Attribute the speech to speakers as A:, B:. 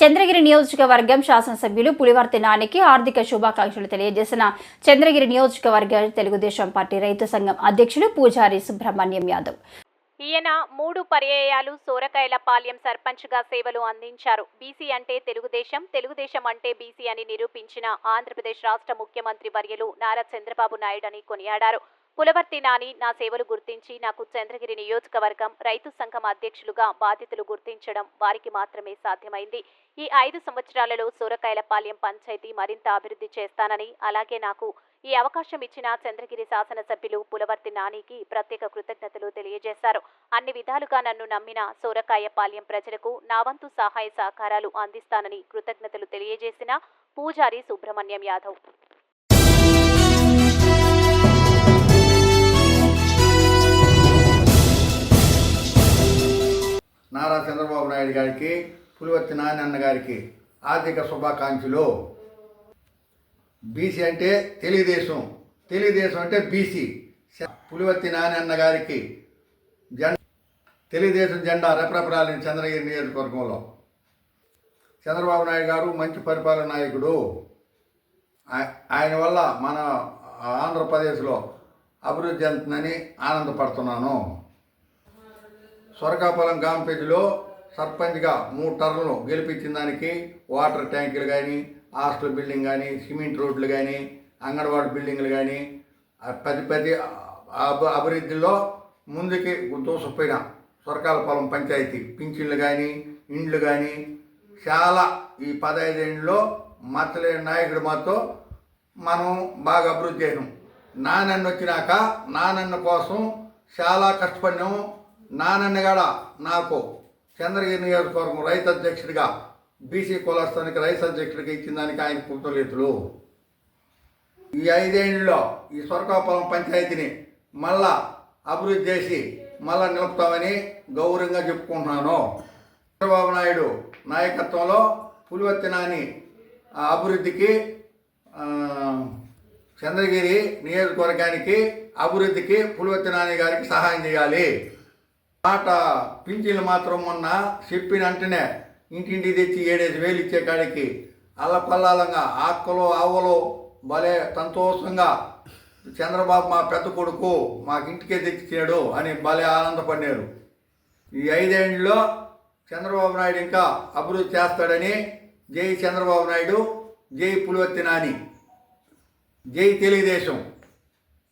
A: చంద్రగిరి నియోజకవర్గం శాసనసభ్యులు పులివర్తి నానికి ఆర్థిక శుభాకాంక్షలు తెలియజేసిన చంద్రగిరి నియోజకవర్గ తెలుగుదేశం పార్టీ రైతు సంఘం అధ్యక్షులు పూజారి సుబ్రహ్మణ్యం యాదవ్.
B: ఈయన మూడు పర్యాయాలు సోరకాయలపాలెం సర్పంచ్గా సేవలు అందించారు. బీసీ అంటే తెలుగుదేశం తెలుగుదేశం అంటే బీసీ అని నిరూపించిన ఆంధ్రప్రదేశ్ రాష్ట్ర ముఖ్యమంత్రి వర్యులు నారా చంద్రబాబు నాయుడు అని కొనియాడారు. పులవర్తి నాని నా సేవలు గుర్తించి నాకు చంద్రగిరి నియోజకవర్గం రైతు సంఘం అధ్యక్షులుగా బాధ్యతలు గుర్తించడం వారికి మాత్రమే సాధ్యమైంది. ఈ ఐదు సంవత్సరాలలో సూరకాయలపాలెం పంచాయతీ మరింత అభివృద్ధి చేస్తానని అలాగే నాకు ఈ అవకాశం ఇచ్చిన చంద్రగిరి శాసనసభ్యులు పులవర్తి నానికి ప్రత్యేక కృతజ్ఞతలు తెలియజేశారు. అన్ని విధాలుగా నన్ను నమ్మిన సూరకాయపాలెం ప్రజలకు నా వంతు సహాయ సహకారాలు అందిస్తానని కృతజ్ఞతలు తెలియజేసిన పూజారి సుబ్రహ్మణ్యం యాదవ్.
C: నారా చంద్రబాబు నాయుడు గారికి పులివర్తి నాయనన్న గారికి ఆర్థిక శుభాకాంక్షలు. బీసీ అంటే తెలుగుదేశం. తెలుగుదేశం అంటే బీసీ. పులివర్తి నాయనన్న గారికి జెండా తెలుగుదేశం జెండా రెపరెపరాలని చంద్రగిరి నియోజకవర్గంలో. చంద్రబాబు నాయుడు గారు మంచి పరిపాలన నాయకుడు. ఆయన వల్ల మన ఆంధ్రప్రదేశ్లో అభివృద్ధి చెందుతుందని ఆనందపడుతున్నాను. సొరకాపురం గాంపేటిలో సర్పంచ్గా మూడు టర్న్లు గెలిపించిన దానికి వాటర్ ట్యాంకులు కానీ హాస్టల్ బిల్డింగ్ కానీ సిమెంట్ రోడ్లు కానీ అంగన్వాడీ బిల్డింగ్లు కానీ పది పది అభివృద్ధిలో ముందుకి దూసపోయిన సొరకాలపాలెం పంచాయతీ పింఛన్లు కానీ ఇండ్లు కానీ చాలా ఈ పదహైదేళ్ళలో మచ్చలేని నాయకుడు మాతో మనం బాగా అభివృద్ధి చేసాం నానన్న వచ్చినాక నానన్న కోసం చాలా కష్టపడినాం నానన్నగాడ నాకు చంద్రగిరి నియోజకవర్గం రైతు అధ్యక్షుడిగా బీసీ కులస్థానికి రైతు అధ్యక్షుడిగా ఇచ్చిన దానికి ఆయన కృతజ్ఞతలు ఈ ఐదేళ్ళలో ఈ స్వర్గాపురం పంచాయతీని మళ్ళా అభివృద్ధి చేసి మళ్ళా నిలుపుతామని గౌరవంగా చెప్పుకుంటున్నాను. చంద్రబాబు నాయుడు నాయకత్వంలో పులివత్తినాని అభివృద్ధికి చంద్రగిరి నియోజకవర్గానికి అభివృద్ధికి పులివర్తి నాని గారికి సహాయం చేయాలి. మాట పింఛన్లు మాత్రం మొన్న చెప్పిన వెంటనే ఇంటింటికి తెచ్చి ఏడేసి వేలు ఇచ్చే కాడికి అల్లపల్లాలంగా ఆక్కలు ఆవులు భలే సంతోషంగా చంద్రబాబు మా పెద్ద కొడుకు మాకు ఇంటికే తెచ్చిచ్చాడు అని భలే ఆనందపడినారు. ఈ ఐదేళ్ళలో చంద్రబాబు నాయుడు ఇంకా అభివృద్ధి చేస్తాడని జై చంద్రబాబు నాయుడు జై పులివత్తి నాని జై తెలుగుదేశం.